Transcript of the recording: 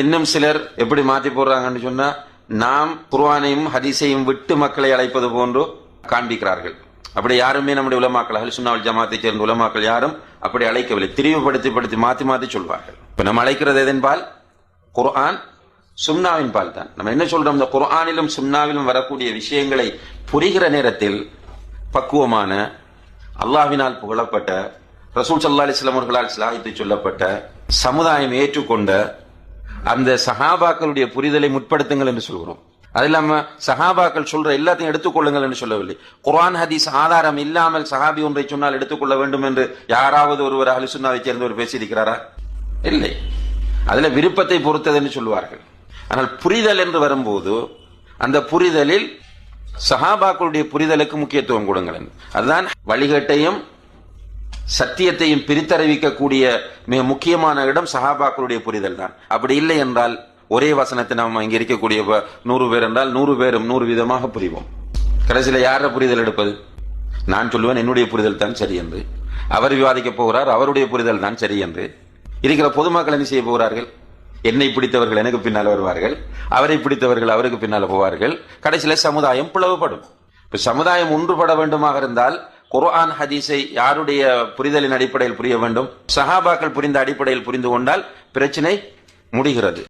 இன்னும் சிலர் எப்படி மாத்தி போடுறாங்கன்னு சொன்னா நாம் குர்ஆனையும் ஹதீஸையும் விட்டு மக்களை அழைப்பது போன்று காண்பிக்கிறார்கள். அப்படி யாருமே நம்முடைய உலமாக்கள் அஹ்லு ஜமாத்தை சேர்ந்த உலமாக்கள் யாரும் அப்படி அழைக்கவில்லை. திரிவுபடுத்தி படுத்தி மாத்தி மாத்தி சொல்வார்கள். இப்ப நம்ம அழைக்கிறது எதன்பால் குர்ஆன் சும்னாவின் பால் தான். நம்ம என்ன சொல்றோம்? இந்த குர்ஆனிலும் சும்னாவிலும் வரக்கூடிய விஷயங்களை புரிகிற நேரத்தில் பக்குவமான அல்லாஹ்வினால் புகழப்பட்ட ரசூல் சல்லா அலிஸ்லாம் அவர்களால் சிலாகித்து சொல்லப்பட்ட சமுதாயம் ஏற்றுக்கொண்ட அந்த சஹாபாக்களுடைய புரிதலை முற்படுத்துங்கள் என்று சொல்கிறோம். அது இல்லாம சஹாபாக்கள் சொல்ற எல்லாத்தையும் எடுத்துக்கொள்ளுங்கள் என்று சொல்லவில்லை. குரான் ஹதீஸ் ஆதாரம் இல்லாமல் சஹாபி ஒன்றை சொன்னால் எடுத்துக்கொள்ள வேண்டும் என்று யாராவது ஒருவர் அலிசுன்னாவை சேர்ந்தவர் பேசியிருக்கிறாரா? இல்லை. அதுல விருப்பத்தை பொறுத்தது என்று சொல்லுவார்கள். ஆனால் புரிதல் என்று வரும்போது அந்த புரிதலில் சஹாபாக்களுடைய புரிதலுக்கு முக்கியத்துவம் கொடுங்கள். அதுதான் வழிகட்டையும் சத்தியத்தையும் பிரித்தறிவிக்கக்கூடிய மிக முக்கியமான இடம் சஹாபாக்களுடைய புரிதல் தான். அப்படி இல்லை என்றால் ஒரே வசனத்தை நாம் இங்கே இருக்கக்கூடிய நூறு பேர் என்றால் நூறு பேரும் நூறு விதமாக புரிவோம். கடைசியில் யார புரிதல் எடுப்பது? நான் சொல்லுவேன் என்னுடைய புரிதல் தான் சரி என்று. அவர் விவாதிக்க போகிறார் அவருடைய புரிதல் தான் சரி என்று. இருக்கிற பொதுமக்கள் என்ன செய்ய போகிறார்கள்? என்னை பிடித்தவர்கள் எனக்கு பின்னால் வருவார்கள் அவரை பிடித்தவர்கள் அவருக்கு பின்னால் போவார்கள். கடைசியில சமுதாயம் பிளவுபடும். இப்போ சமுதாயம் ஒன்றுபட வேண்டுமாக இருந்தால் குர்ஆன் ஹதீஸை யாருடைய புரிதலின் அடிப்படையில் புரிய வேண்டும்? சஹாபாக்கள் புரிந்த அடிப்படையில் புரிந்து கொண்டால் பிரச்சனை முடிகிறது.